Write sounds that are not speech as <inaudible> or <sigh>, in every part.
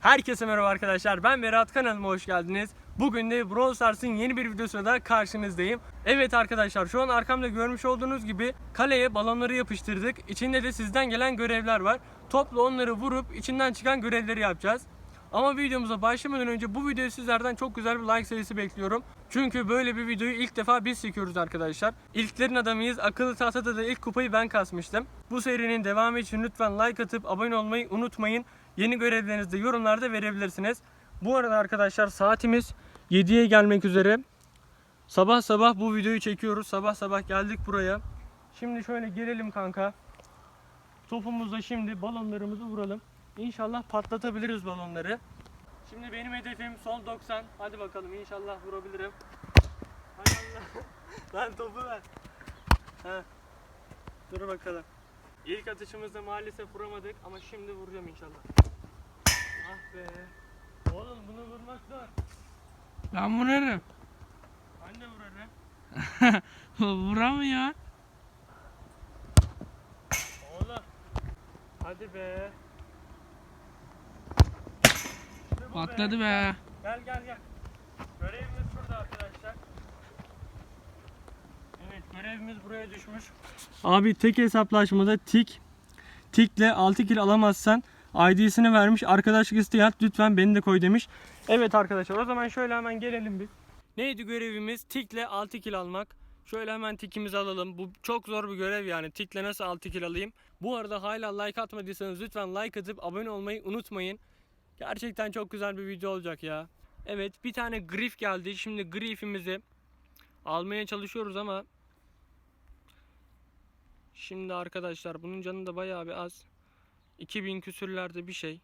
Herkese merhaba arkadaşlar. Ben Berat kanalıma hoş geldiniz. Bugün de Brawl Stars'ın yeni bir videosuyla da karşınızdayım. Evet arkadaşlar şu an arkamda görmüş olduğunuz gibi kaleye balonları yapıştırdık. İçinde de sizden gelen görevler var. Topla onları vurup içinden çıkan görevleri yapacağız. Ama videomuza başlamadan önce bu videoyu sizlerden çok güzel bir like sayısı bekliyorum. Çünkü böyle bir videoyu ilk defa biz çekiyoruz arkadaşlar. İlklerin adamıyız. Akıllı tahtada da ilk kupayı ben kasmıştım. Bu serinin devamı için lütfen like atıp abone olmayı unutmayın. Yeni görevlerinizi de yorumlarda verebilirsiniz. Bu arada arkadaşlar saatimiz 7'ye gelmek üzere. Sabah sabah bu videoyu çekiyoruz. Sabah sabah geldik buraya. Şimdi şöyle gelelim kanka. Topumuzla şimdi balonlarımızı vuralım. İnşallah patlatabiliriz balonları. Şimdi benim hedefim son 90. Hadi bakalım inşallah vurabilirim. Hay Allah. <laughs> Lan topu ver. Heh. Dur bakalım. İlk atışımızda maalesef vuramadık ama şimdi vuracağım inşallah. Be. Oğlum bunu vurmak zor. Ben vurarım. Ben de vurarım. <laughs> Vuramıyor. Oğlum. Hadi be. İşte Patladı be. Gel gel gel. Görevimiz şurada arkadaşlar. Evet görevimiz buraya düşmüş. Abi tek hesaplaşmada tik tikle 6 kill alamazsan ID'sini vermiş. Arkadaşlık isteği at lütfen beni de koy demiş. Evet arkadaşlar o zaman şöyle hemen gelelim biz. Neydi görevimiz? Tikle 6 kill almak. Şöyle hemen tikimizi alalım. Bu çok zor bir görev yani. Tikle nasıl 6 kill alayım? Bu arada hala like atmadıysanız lütfen like atıp abone olmayı unutmayın. Gerçekten çok güzel bir video olacak ya. Evet bir tane grif geldi. Şimdi grifimizi almaya çalışıyoruz ama Şimdi arkadaşlar bunun canı da bayağı bir az. 2000 küsürlerde bir şey.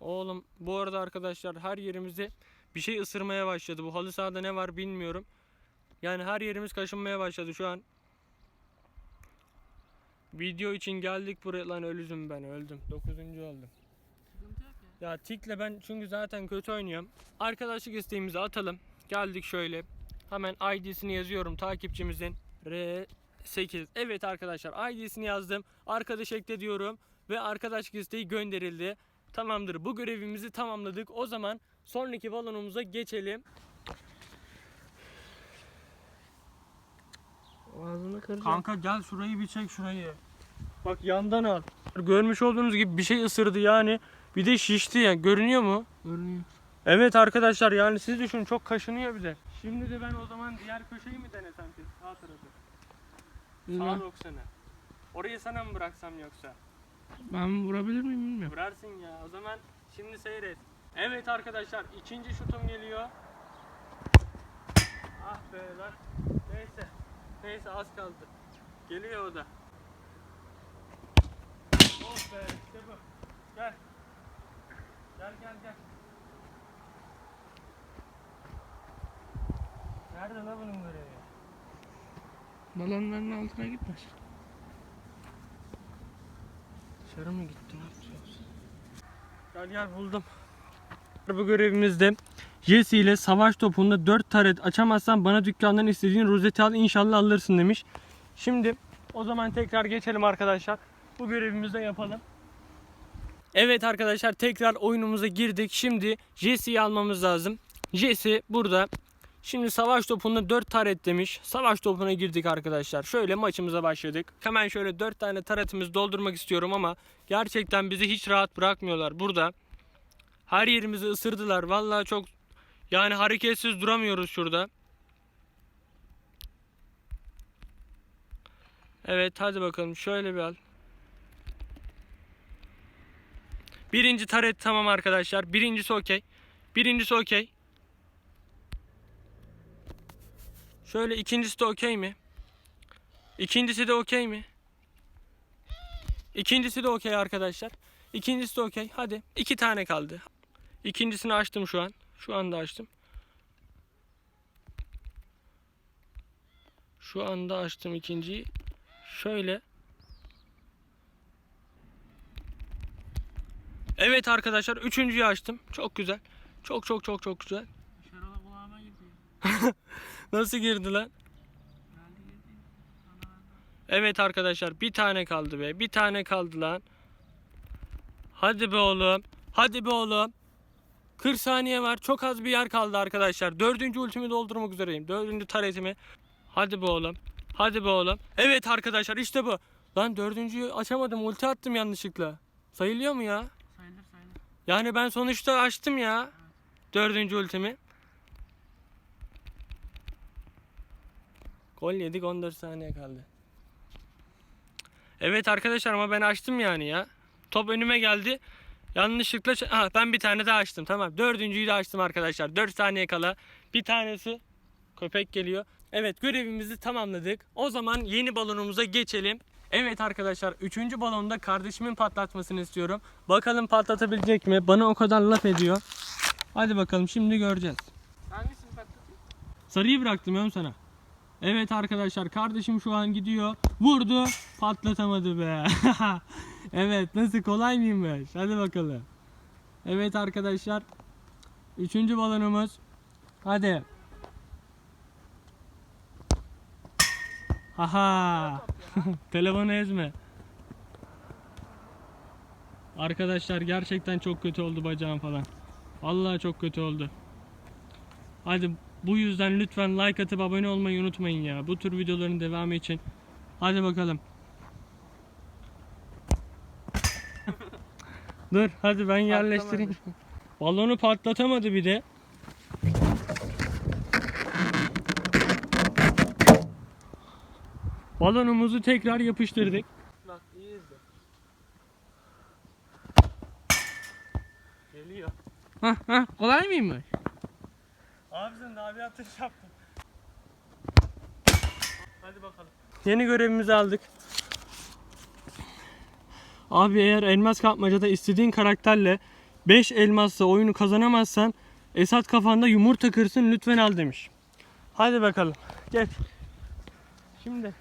Oğlum bu arada arkadaşlar her yerimizi bir şey ısırmaya başladı. Bu halı sahada ne var bilmiyorum. Yani her yerimiz kaşınmaya başladı şu an. Video için geldik buraya lan ölüzüm ben öldüm. 9. oldum. Ya tikle ben çünkü zaten kötü oynuyorum. Arkadaşlık isteğimizi atalım. Geldik şöyle. Hemen ID'sini yazıyorum takipçimizin. R8. Evet arkadaşlar ID'sini yazdım. Arkadaş ekle diyorum. Ve arkadaşlık isteği gönderildi. Tamamdır bu görevimizi tamamladık. O zaman sonraki balonumuza geçelim. Ağzını kıracağım. Kanka gel şurayı bir çek şurayı. Bak yandan al. Görmüş olduğunuz gibi bir şey ısırdı yani. Bir de şişti ya. Görünüyor mu? Görünüyor. Evet arkadaşlar yani siz düşünün çok kaşınıyor bir de. Şimdi de ben o zaman diğer köşeyi mi denesem ki? Sağ tarafı. Sağ Bilmem. 90'ı. Orayı sana mı bıraksam yoksa? Ben vurabilir miyim bilmiyorum. Vurarsın ya. O zaman şimdi seyret. Evet arkadaşlar ikinci şutum geliyor. Ah be lan. Neyse. Neyse az kaldı. Geliyor o da. Oh be işte bu. Gel. Gel gel gel. Nerede lan bunun görevi? Balonların altına gitmez. Dışarı mı gitti? Ne yaptı yoksa? Gel gel buldum. Bu görevimizde Jesse ile savaş topunda 4 taret açamazsan bana dükkandan istediğin rozeti al inşallah alırsın demiş. Şimdi o zaman tekrar geçelim arkadaşlar. Bu görevimizi de yapalım. Evet arkadaşlar tekrar oyunumuza girdik. Şimdi Jesse'yi almamız lazım. Jesse burada. Şimdi savaş topunda 4 taret demiş. Savaş topuna girdik arkadaşlar. Şöyle maçımıza başladık. Hemen şöyle 4 tane taretimizi doldurmak istiyorum ama gerçekten bizi hiç rahat bırakmıyorlar. Burada her yerimizi ısırdılar. Vallahi çok yani hareketsiz duramıyoruz şurada. Evet hadi bakalım şöyle bir al. Birinci taret tamam arkadaşlar. Birincisi okey. Birincisi okey. Şöyle ikincisi de okey mi? İkincisi de okey mi? İkincisi de okey arkadaşlar. İkincisi de okey. Hadi. iki tane kaldı. İkincisini açtım şu an. Şu anda açtım. Şu anda açtım ikinciyi. Şöyle. Evet arkadaşlar üçüncüyü açtım. Çok güzel. Çok çok çok çok güzel. <laughs> Nasıl girdi lan? Evet arkadaşlar bir tane kaldı be. Bir tane kaldı lan. Hadi be oğlum. Hadi be oğlum. 40 saniye var. Çok az bir yer kaldı arkadaşlar. Dördüncü ultimi doldurmak üzereyim. Dördüncü taretimi. Hadi be oğlum. Hadi be oğlum. Evet arkadaşlar işte bu. Lan dördüncüyü açamadım. Ulti attım yanlışlıkla. Sayılıyor mu ya? Sayılır sayılır. Yani ben sonuçta açtım ya. Dördüncü ultimi. Gol yedik 14 saniye kaldı. Evet arkadaşlar ama ben açtım yani ya. Top önüme geldi. Yanlışlıkla ha, ben bir tane daha açtım tamam. Dördüncüyü de açtım arkadaşlar. 4 saniye kala. Bir tanesi köpek geliyor. Evet görevimizi tamamladık. O zaman yeni balonumuza geçelim. Evet arkadaşlar 3. balonda kardeşimin patlatmasını istiyorum. Bakalım patlatabilecek mi? Bana o kadar laf ediyor. Hadi bakalım şimdi göreceğiz. Hangisini patlatayım? Sarıyı bıraktım ya sana. Evet arkadaşlar kardeşim şu an gidiyor. Vurdu. Patlatamadı be. <laughs> evet nasıl kolay mıymış? Hadi bakalım. Evet arkadaşlar. Üçüncü balonumuz. Hadi. Aha. <laughs> Telefonu ezme. Arkadaşlar gerçekten çok kötü oldu bacağım falan. Vallahi çok kötü oldu. Hadi bu yüzden lütfen like atıp abone olmayı unutmayın ya. Bu tür videoların devamı için. Hadi bakalım. <laughs> Dur hadi ben yerleştireyim. Balonu patlatamadı bir de. Balonumuzu tekrar yapıştırdık. Bak iyi izle. Geliyor. Hah hah kolay mıymış? Abi sen daha bir atış yaptın. Hadi bakalım. Yeni görevimizi aldık. Abi eğer elmas kapmacada istediğin karakterle 5 elmasla oyunu kazanamazsan Esat kafanda yumurta kırsın lütfen al demiş. Hadi bakalım. Geç. Şimdi.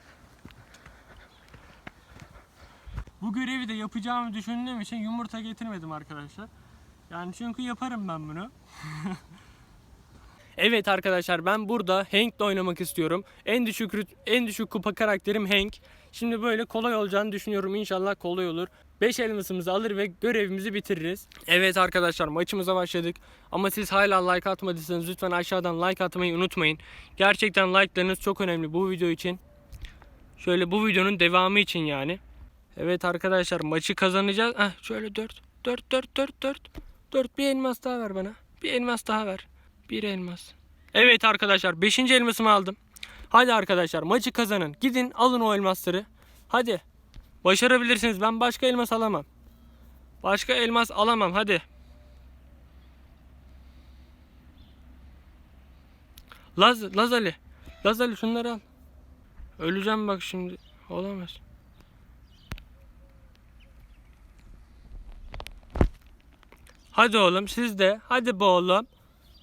Bu görevi de yapacağımı düşündüğüm için yumurta getirmedim arkadaşlar. Yani çünkü yaparım ben bunu. <laughs> Evet arkadaşlar ben burada Hank'le oynamak istiyorum. En düşük en düşük kupa karakterim Hank. Şimdi böyle kolay olacağını düşünüyorum. İnşallah kolay olur. 5 elmasımızı alır ve görevimizi bitiririz. Evet arkadaşlar maçımıza başladık. Ama siz hala like atmadıysanız lütfen aşağıdan like atmayı unutmayın. Gerçekten like'larınız çok önemli bu video için. Şöyle bu videonun devamı için yani. Evet arkadaşlar maçı kazanacağız. Heh, şöyle 4 4 4 4 4 4 bir elmas daha ver bana. Bir elmas daha ver. Bir elmas. Evet arkadaşlar 5. elmasımı aldım. Hadi arkadaşlar maçı kazanın. Gidin alın o elmasları. Hadi. Başarabilirsiniz. Ben başka elmas alamam. Başka elmas alamam. Hadi. Laz, Laz Ali. Laz Ali şunları al. Öleceğim bak şimdi. Olamaz. Hadi oğlum siz de. Hadi be oğlum.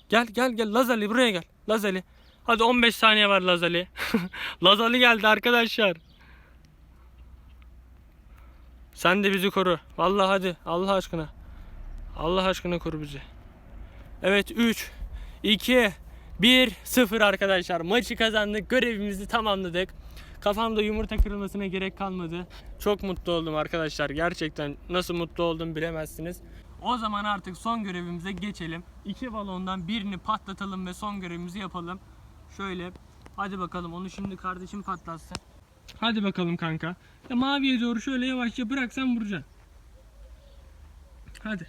Gel gel gel Lazali buraya gel. Lazali. Hadi 15 saniye var Lazali. <laughs> Lazali geldi arkadaşlar. Sen de bizi koru. Vallahi hadi Allah aşkına. Allah aşkına koru bizi. Evet 3 2 1 0 arkadaşlar. Maçı kazandık. Görevimizi tamamladık. Kafamda yumurta kırılmasına gerek kalmadı. Çok mutlu oldum arkadaşlar. Gerçekten nasıl mutlu oldum bilemezsiniz. O zaman artık son görevimize geçelim. İki balondan birini patlatalım ve son görevimizi yapalım. Şöyle. Hadi bakalım onu şimdi kardeşim patlatsın. Hadi bakalım kanka. Ya maviye doğru şöyle yavaşça bıraksan vuracaksın. Hadi.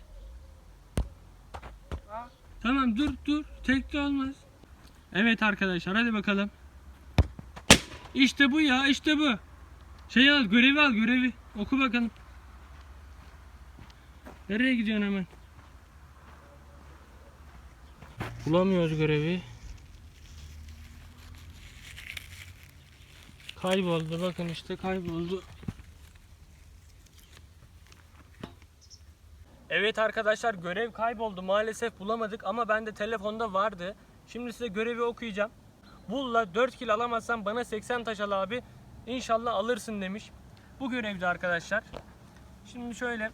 Tamam dur dur. Tek de olmaz. Evet arkadaşlar hadi bakalım. İşte bu ya işte bu. Şey al görevi al görevi. Oku bakalım. Nereye gidiyorsun hemen? Bulamıyoruz görevi. Kayboldu bakın işte kayboldu. Evet arkadaşlar görev kayboldu maalesef bulamadık ama bende telefonda vardı. Şimdi size görevi okuyacağım. Bulla 4 kill alamazsan bana 80 taş al abi. İnşallah alırsın demiş. Bu görevdi arkadaşlar. Şimdi şöyle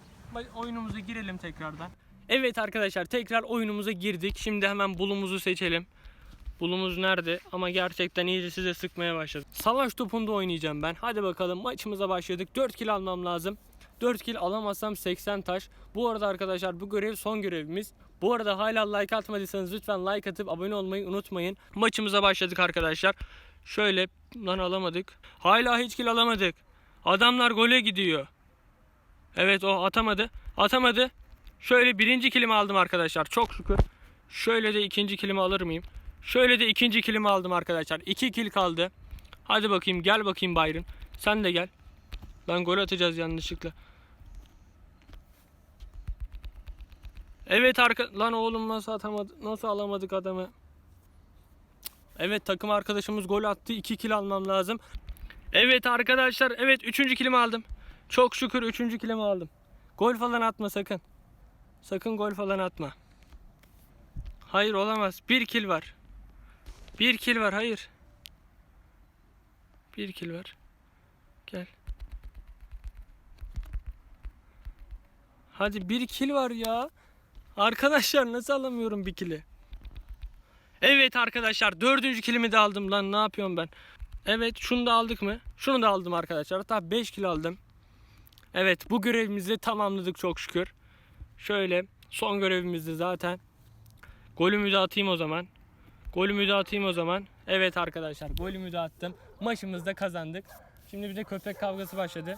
oyunumuza girelim tekrardan. Evet arkadaşlar tekrar oyunumuza girdik. Şimdi hemen bulumuzu seçelim. Bulumuz nerede? Ama gerçekten iyice size sıkmaya başladı. Savaş topunda oynayacağım ben. Hadi bakalım maçımıza başladık. 4 kill almam lazım. 4 kill alamazsam 80 taş. Bu arada arkadaşlar bu görev son görevimiz. Bu arada hala like atmadıysanız lütfen like atıp abone olmayı unutmayın. Maçımıza başladık arkadaşlar. Şöyle lan alamadık. Hala hiç kill alamadık. Adamlar gole gidiyor. Evet o atamadı. Atamadı. Şöyle birinci kilimi aldım arkadaşlar. Çok şükür. Şöyle de ikinci kilimi alır mıyım? Şöyle de ikinci kilimi aldım arkadaşlar. İki kil kaldı. Hadi bakayım gel bakayım Byron. Sen de gel. Lan gol atacağız yanlışlıkla. Evet arka lan oğlum nasıl atamadı nasıl alamadık adamı? Evet takım arkadaşımız gol attı. 2 kill almam lazım. Evet arkadaşlar evet 3. kilimi aldım. Çok şükür 3. kilimi aldım. Gol falan atma sakın. Sakın gol falan atma. Hayır olamaz. Bir kill var. Bir kill var hayır. Bir kill var. Gel. Hadi bir kill var ya. Arkadaşlar nasıl alamıyorum bir kill'i? Evet arkadaşlar dördüncü kilimi de aldım lan ne yapıyorum ben? Evet şunu da aldık mı? Şunu da aldım arkadaşlar. Hatta 5 kilo aldım. Evet bu görevimizi tamamladık çok şükür. Şöyle son görevimizdi zaten. Golümü de atayım o zaman. Golümü de atayım o zaman. Evet arkadaşlar golümü de attım. Maçımızda kazandık. Şimdi bir de köpek kavgası başladı.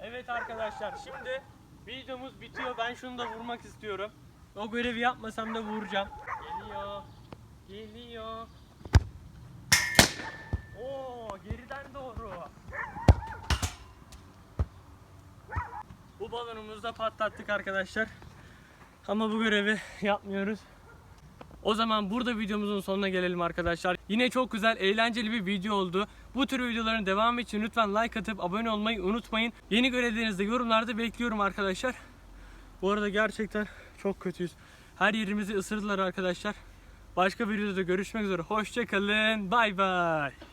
Evet arkadaşlar şimdi videomuz bitiyor. Ben şunu da vurmak istiyorum. O görevi yapmasam da vuracağım. Geliyor. Geliyor. Oo geriden doğru. Balonumuzu da patlattık arkadaşlar. Ama bu görevi yapmıyoruz. O zaman burada videomuzun sonuna gelelim arkadaşlar. Yine çok güzel, eğlenceli bir video oldu. Bu tür videoların devamı için lütfen like atıp abone olmayı unutmayın. Yeni görevlerinizi de yorumlarda bekliyorum arkadaşlar. Bu arada gerçekten çok kötüyüz. Her yerimizi ısırdılar arkadaşlar. Başka bir videoda görüşmek üzere. Hoşçakalın. Bay bay.